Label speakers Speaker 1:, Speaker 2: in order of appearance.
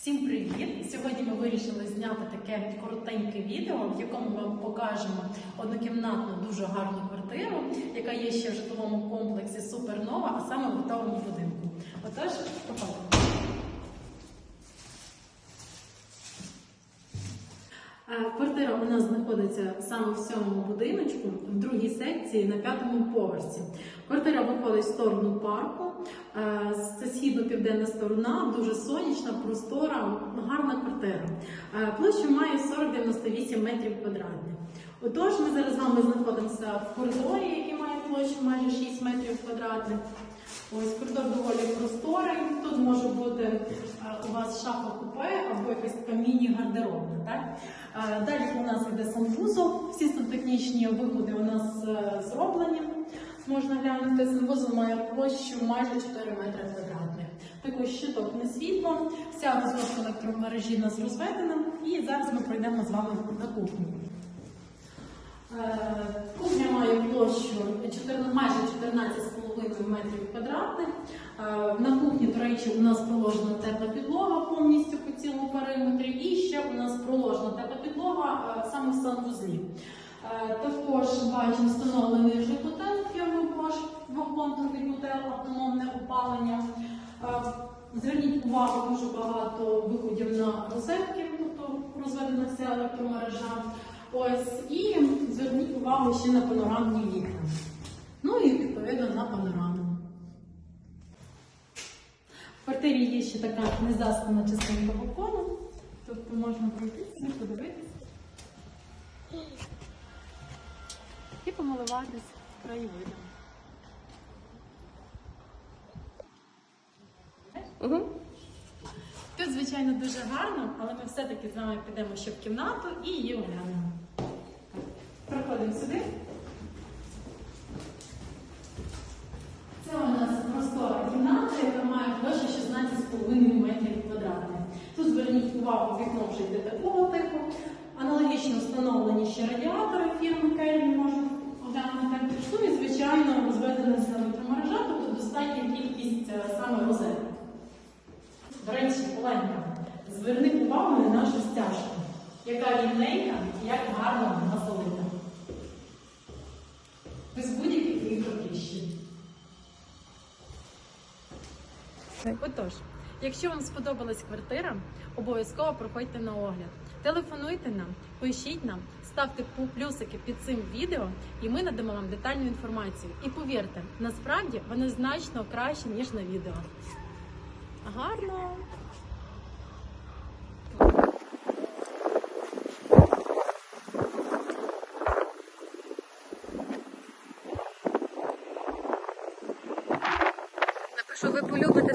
Speaker 1: Всім привіт! Сьогодні ми вирішили зняти таке коротеньке відео, в якому ми вам покажемо однокімнатну дуже гарну квартиру, яка є ще в житловому комплексі Супернова, а саме в готовому Квартира у нас знаходиться саме в цьому будиночку, в другій секції на п'ятому поверсі. Квартира виходить в сторону парку. Е, Це східно-південна сторона, дуже сонячна, простора, гарна квартира. Е, Площа має 40-98 метрів квадратних. Отож, ми зараз з вами знаходимося в коридорі, який має площу майже 6 метрів квадратних. Ось коридор доволі просторий. Тут може бути е, у вас шафа купе або якась така міні-гардеробна. Так? Е, Далі у нас йде. Всі сантехнічні виходи у нас е, зроблені. Можна глянути. Санвузол має площу майже 4 метри квадратних. Також щиток на світло. Вся розводка електромережі нас розведена. І зараз ми пройдемо з вами на кухню. Е, Кухня має площу майже 14,5 метрів квадратних. Е, На кухні, до речі, у нас проложена тепла підлога повністю по цілому периметрі, і ще у нас проложена тепла е, саме в санвузлі. Е, Також бачимо встановлений вже котел фірми двохконтурний котел, автономне опалення. Е, Зверніть увагу, дуже багато виходів на розетки, тобто розведена вся електромережа. Ось і зверніть увагу ще на панорамні вікна. Ну і відповідно на панораму. В квартирі є ще така незаскана частинка балкону, тобто можна пройтися, подивитися. І помилуватись краєвидом.
Speaker 2: Угу.
Speaker 1: Тут, звичайно, дуже гарно, але ми все-таки з вами підемо ще в кімнату і її оглянемо. Проходимо сюди. Це у нас простора кімната, яка має площу 16,5 метрів квадратних. Тут зверніть увагу, вікно вже йде такого Встановлені ще радіатори фірми Кельвін можна оглянути. Ну і, звичайно, розведена електромережа, тобто достатня кількість е, саме розеток. До речі, Оленка, зверни увагу на нашу стяжку, яка рівненька і як гарно вона залита. Без будь-яких мікротріщин. Отож, якщо вам сподобалась квартира, обов'язково проходьте на огляд. Телефонуйте нам, пишіть нам, ставте плюсики під цим відео, і ми надамо вам детальну інформацію. І повірте, насправді воно значно краще, ніж на відео. Гарно!
Speaker 2: Напишу, ви полюбите